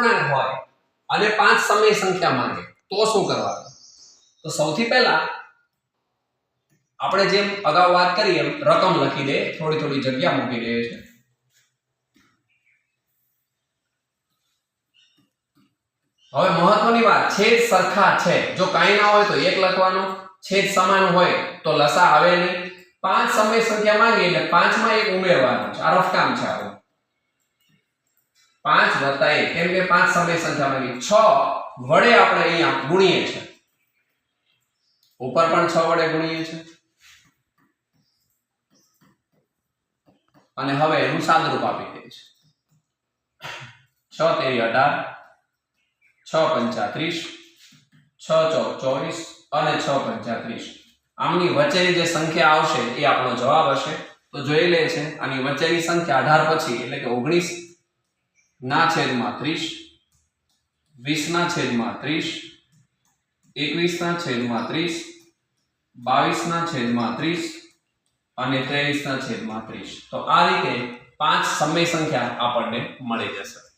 અપૂર્ણાંક હોય અને પાંચ સમય સંખ્યા માંગે, તો શું કરવાનું? તો સૌથી પહેલા આપણે જેમ અગાઉ વાત કરી એમ રકમ લખી દે, થોડી થોડી જગ્યા મૂકી દે છે. હવે મહત્વની વાત, છેદ સરખા છે. જો કાંઈ ના હોય તો એક લખવાનો, છેદ સમાન હોય તો લસા આવે નહીં. પાંચ સમય સંખ્યા માંગે એટલે પાંચમાં એક ઉમેરવાનું છે. આ રફકામ છે આવું. પાંચ વત્તા એક. કેમ કે પાંચ સમય સંખ્યા માંગી છ વડે આપણે અહીંયા ગુણીએ છે ઉપર પણ છ વડે ગુણીએ છે અને હવે એનું સાદરૂપ આપી દે છે છ તેરી અઢાર, છ પંચાત્રીસ, છ ચોક ચોવીસ અને છ પંચાત્રીસ. આમની વચ્ચેની જે સંખ્યા આવશે એ આપણો જવાબ હશે. તો જોઈ લે છે, આની વચ્ચેની સંખ્યા અઢાર પછી, એટલે કે ઓગણીસ ના છેદમાં ત્રીસ વીસના છેદમાં ત્રીસ એકવીસના છેદમાં ત્રીસ બાવીસના છેદમાં ત્રીસ અને ત્રેવીસના છેદમાં ત્રીસ. તો આ રીતે પાંચ સમય સંખ્યા આપણને મળી જશે.